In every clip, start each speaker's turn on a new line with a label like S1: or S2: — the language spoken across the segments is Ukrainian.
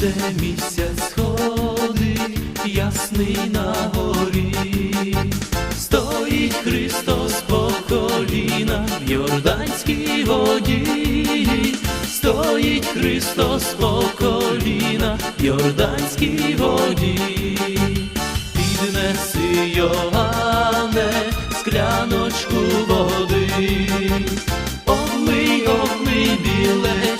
S1: де місяць сходить, ясний на горі, стоїть Христос по коліна в Йорданській воді, стоїть Христос по коліна в Йорданській воді, піднеси Йоанне скляночку води. Обмий, обмий біле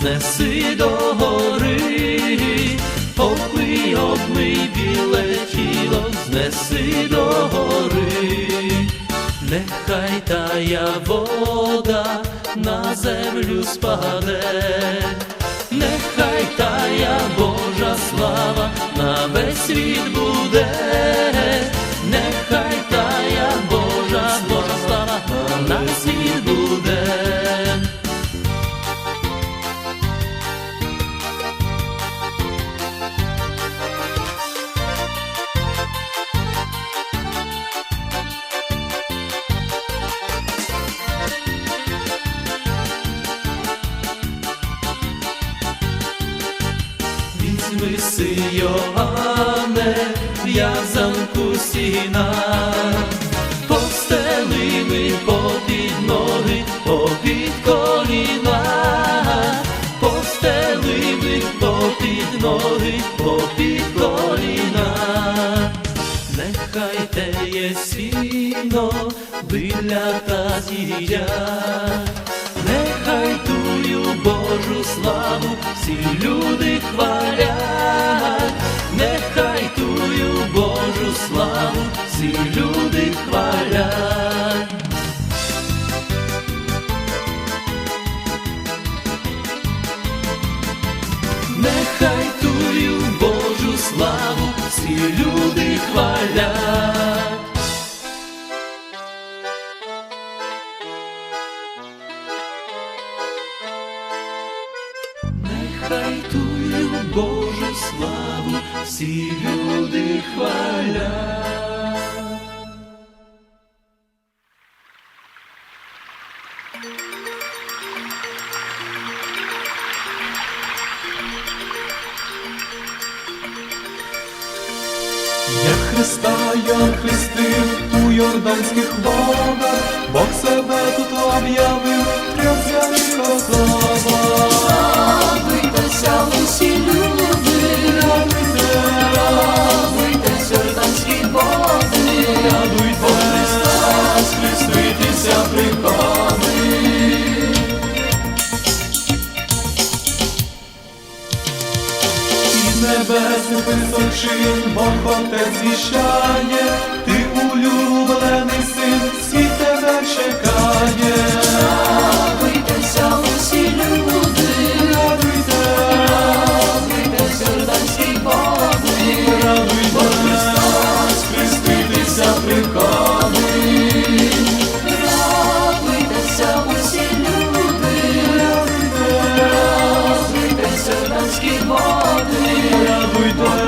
S1: знеси до гори, обмий, обмий біле тіло, знеси до гори, нехай тая вода на землю спаде, нехай тая Божа слава на весь світ буде, Візьми си Йоанне, в'язанку сіна, постели ми попід ноги, попід коліна, постели ми попід ноги, попід коліна, нехай теє сіно, биля та з'їдять. Нехай тую Божу славу всі люди славу всі люди хвалять. Нехай тую Божу славу всі люди хвалять. Нехай тую славу всі люди хвалять.
S2: Я Христа я хрестив у Йорданських водах, Бог себе тут об'явив, небесну височин, Бог вам те звіщає, ти улюблений син, світ тебе чекає,
S3: Радуйтеся усі люди, радуйте, радуйтеся, серданський Божий,
S2: радуйте, Бо Христос, хреститися приходить. Радуйтеся усі люди, радуйте, серданський Божий, Lord.